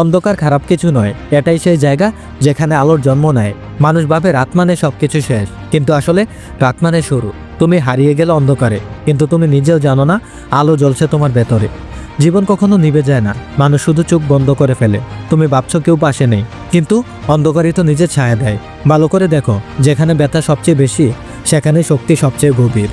অন্ধকার খারাপ কিছু নয়, এটাই সেই জায়গা যেখানে আলোর জন্ম নেয়। মানুষ ভাবে রাত মানে সব কিছু শেষ, কিন্তু আসলে রাত মানে শুরু। তুমি হারিয়ে গেলে অন্ধকারে, কিন্তু তুমি নিজেও জানো না আলো জ্বলছে তোমার ভেতরে। জীবন কখনো নিভে যায় না, মানুষ শুধু চোখ বন্ধ করে ফেলে। তুমি ভাবছ কেউ পাশে নেই, কিন্তু অন্ধকারই তো নিজের ছায়া দেয়। ভালো করে দেখো, যেখানে ব্যথা সবচেয়ে বেশি, সেখানে শক্তি সবচেয়ে গভীর।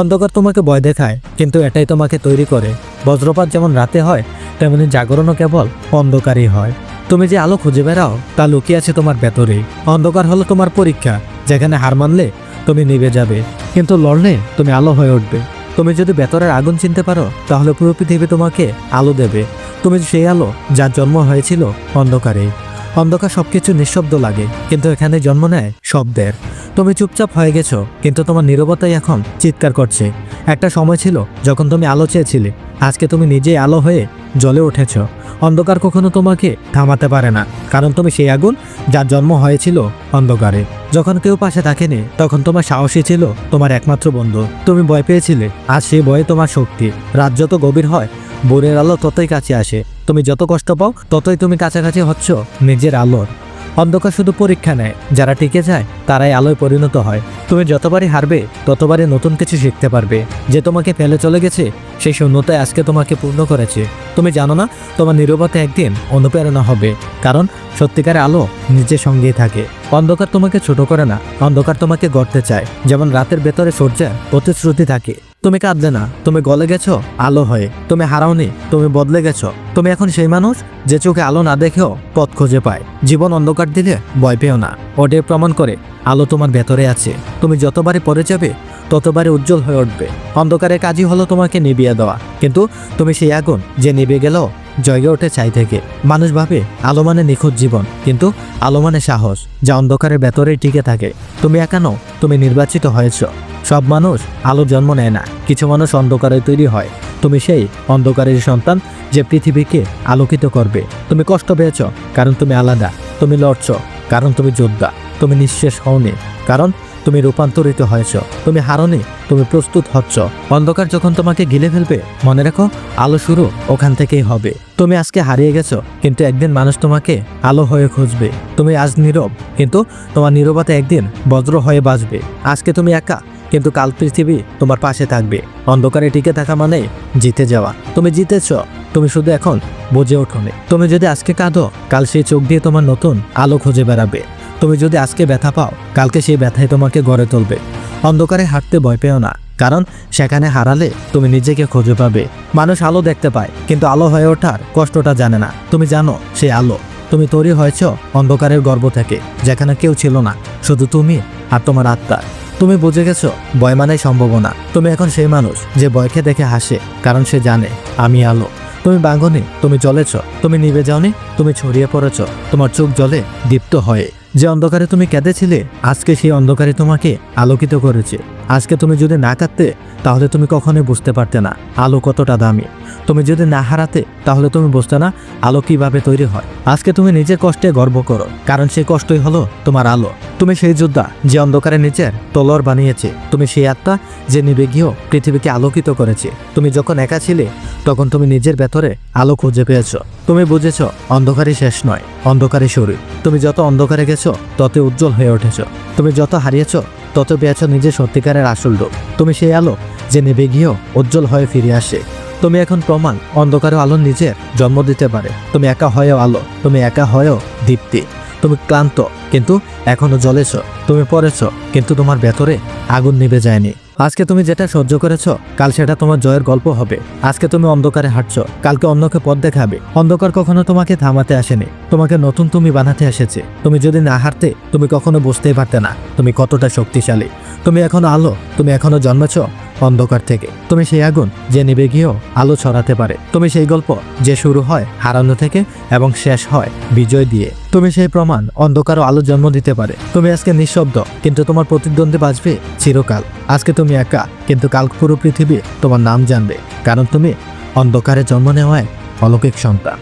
অন্ধকার তোমাকে ভয় দেখায়, কিন্তু এটাই তোমাকে তৈরি করে। বজ্রপাত যেমন রাতে হয় তেমনি জাগরণও কেবল অন্ধকারই হয়। তুমি যে আলো খুঁজে বেড়াও, তা লুকিয়ে আছে তোমার ভেতরে অন্ধকার হলো তোমার পরীক্ষা, যেখানে হার মানলে তুমি নিভে যাবে। কিন্তু লড়লে তুমি আলো হয়ে উঠবে। তুমি যদি ভেতরের আগুন চিনতে পারো, তাহলে পুরো পৃথিবী তোমাকে আলো দেবে। তুমি সেই আলো, যার জন্ম হয়েছিল অন্ধকারে অন্ধকার সবকিছু নিঃশব্দ লাগে, কিন্তু এখানে জন্ম নেয় শব্দের। তুমি চুপচাপ হয়ে গেছো, কিন্তু তোমার নীরবতাই এখন চিৎকার করছে। একটা সময় ছিল যখন তুমি আলো চেয়েছিলে, আজকে তুমি নিজেই আলো হয়ে জ্বলে উঠেছ। অন্ধকার কখনো তোমাকে থামাতে পারে না, কারণ তুমি সেই আগুন যার জন্ম হয়েছিল অন্ধকারে। যখন কেউ পাশে থাকেনি, তখন তোমার সাহসী ছিল তোমার একমাত্র বন্ধু। তুমি ভয় পেয়েছিলে আজ সেই ভয়ে তোমার শক্তি। রাত যত গভীর হয় বোনের আলো ততই কাছে আসে। তুমি যত কষ্ট পাও, ততই তুমি কাছাকাছি হচ্ছ নিজের আলোর। অন্ধকার শুধু পরীক্ষা নেয়, যারা টিকে যায়, তারাই আলোয় পরিণত হয়। তুমি যতবারই হারবে, ততবারই নতুন কিছু শিখতে পারবে। যে তোমাকে ফেলে চলে গেছে, সেই শূন্যতায় আজকে তোমাকে পূর্ণ করেছে। তুমি জানো না, তোমার নীরবতা একদিন অনুপ্রেরণা হবে, কারণ সত্যিকারের আলো নিজের সঙ্গেই থাকে। অন্ধকার তোমাকে ছোট করে না, অন্ধকার তোমাকে গড়তে চায়। যেমন রাতের ভেতরে সূর্যের প্রতিশ্রুতি থাকে। তুমি কাঁদলে না, তুমি গলে গেছো, আলো হয়ে। তুমি হারাওনি, তুমি বদলে গেছো। তুমি এখন সেই মানুষ যে চোখে আলো না দেখেও পথ খুঁজে পায়। জীবন অন্ধকার দিলে ভয় পেও না। ওটে প্রমাণ করে, আলো তোমার ভেতরে আছে। তুমি যতবারই পড়ে যাবে, ততবারই উজ্জ্বল হয়ে উঠবে। অন্ধকারের কাজই হলো তোমাকে নিবিয়ে দেওয়া। কিন্তু তুমি সেই আগুন যে নিবে গেল জয়গে ওঠে চাই থেকে। মানুষ ভাবে, আলো মানে নিখুঁত জীবন। কিন্তু আলো মানে সাহস, যা অন্ধকারের ভেতরেই টিকে থাকে। তুমি একানো তুমি নির্বাচিত হয়েছ। সব মানুষ আলো জন্ম নেয় না, কিছু মানুষ অন্ধকারে তৈরি হয়। তুমি সেই অন্ধকারের সন্তান যে পৃথিবীকে আলোকিত করবে। তুমি কষ্ট পেয়েছ, কারণ তুমি আলাদা। তুমি লড়ছ, কারণ তুমি যোদ্ধা। তুমি নিঃশেষ হওনি, কারণ তুমি রূপান্তরিত হয়েছ। তুমি হারনি, তুমি প্রস্তুত হচ্ছ। অন্ধকার যখন তোমাকে গিলে ফেলবে, মনে রাখো, আলো শুরু ওখান থেকেই হবে। তুমি আজকে হারিয়ে গেছো, কিন্তু একদিন মানুষ তোমাকে আলো হয়ে খুঁজবে। তুমি আজ নীরব, কিন্তু তোমার নীরবতা একদিন বজ্র হয়ে বাঁচবে। আজকে তুমি একা কিন্তু কাল পৃথিবী তোমার পাশে থাকবে। অন্ধকারে টিকে থাকা মানে জিতে যাওয়া। তুমি জিতেছ, তুমি শুধু এখন বুঝে ওঠোনি তুমি যদি আজকে কাঁদো, কাল সেই চোখ দিয়ে তোমার নতুন আলো খুঁজে বেড়াবে। তুমি যদি আজকে ব্যথা পাও, কালকে সেই ব্যথায় তোমাকে গড়ে তুলবে। অন্ধকারে হাঁটতে ভয় পেও না, কারণ সেখানে হারালে তুমি নিজেকে খুঁজে পাবে। মানুষ আলো দেখতে পায়, কিন্তু আলো হয়ে ওঠার কষ্টটা জানে না। তুমি জানো, সেই আলো। তুমি তৈরি হয়েছ অন্ধকারের গর্ব থেকে, যেখানে কেউ ছিল না। শুধু তুমি আর তোমার আত্মা। তুমি বুঝে গেছো? বয় মানেই সম্ভাবনা। তুমি এখন সেই মানুষ যে বয়কে দেখে হাসে, কারণ সে জানে, আমি আলো। তুমি বাঙনি তুমি জ্বলেছ। তুমি নিবে যাওনি, তুমি ছড়িয়ে পড়েছ। তোমার চোখ জলে দীপ্ত হয়ে। যে অন্ধকারে তুমি কেঁদেছিলে, আজকে সেই অন্ধকারে তোমাকে আলোকিত করেছে। আজকে তুমি যদি না কাঁদতে, তাহলে তুমি কখনোই বুঝতে পারতে না আলো কতটা দামি। তুমি যদি না হারাতে, তাহলে তুমি বুঝতে না আলো কীভাবে তৈরি হয়। আজকে তুমি নিজের কষ্টে গর্ব করো, কারণ সেই কষ্টই হলো তোমার আলো। তুমি সেই যোদ্ধা যে অন্ধকারে নিচের তলর বানিয়েছে। তুমি সেই আত্মা যে নিবে গিয়েও পৃথিবীকে আলোকিত করেছে। তুমি যখন একা ছিলে, তখন তুমি নিজের ভেতরে আলো খুঁজে পেয়েছ। তুমি বুঝেছ, অন্ধকারই শেষ নয়, অন্ধকারই শরীর তুমি যত অন্ধকারে গেছো তত উজ্জ্বল হয়ে উঠেছ। তুমি যত হারিয়েছ তত পেয়েছ নিজের সত্যিকারের আসল রূপ তুমি সেই আলো, যে নেবে গিয়েও উজ্জ্বল হয়ে ফিরে আসে। তুমি এখন প্রমাণ অন্ধকারও আলো নিজের জন্ম দিতে পারে। তুমি একা হয়েও আলো, তুমি একা হয়েও দীপ্তি। তুমি ক্লান্ত, কিন্তু এখনও জ্বলেছ। তুমি পড়েছ, কিন্তু তোমার ভেতরে আগুন নিভে যায়নি। আজকে তুমি যেটা সহ্য করেছ, কাল সেটা তোমার জয়ের গল্প হবে। আজকে তুমি অন্ধকারে হাঁটছ, কালকে অন্যকে পথ দেখাবে। অন্ধকার কখনো তোমাকে থামাতে আসেনি। তোমাকে নতুন তুমি বানাতে এসেছে। তুমি যদি না হারতে তুমি কখনো বুঝতেই পারতে না। তুমি কতটা শক্তিশালী। তুমি এখনও আলো, তুমি এখনও জন্মেছ। অন্ধকার থেকে। তুমি সেই আগুন যে নিবে গিয়েও আলো ছড়াতে পারে। তুমি সেই গল্প যে শুরু হয় হারানো থেকে এবং শেষ হয় বিজয় দিয়ে। তুমি সেই প্রমাণ অন্ধকারও আলো জন্ম দিতে পারে। তুমি আজকে নিঃশব্দ, কিন্তু তোমার প্রতিদ্বন্দ্বী বাঁচবে চিরকাল। আজকে তুমি একা, কিন্তু কাল পুরো পৃথিবী তোমার নাম জানবে, কারণ তুমি অন্ধকারে জন্ম নেওয়ায় অলৌকিক সন্তান।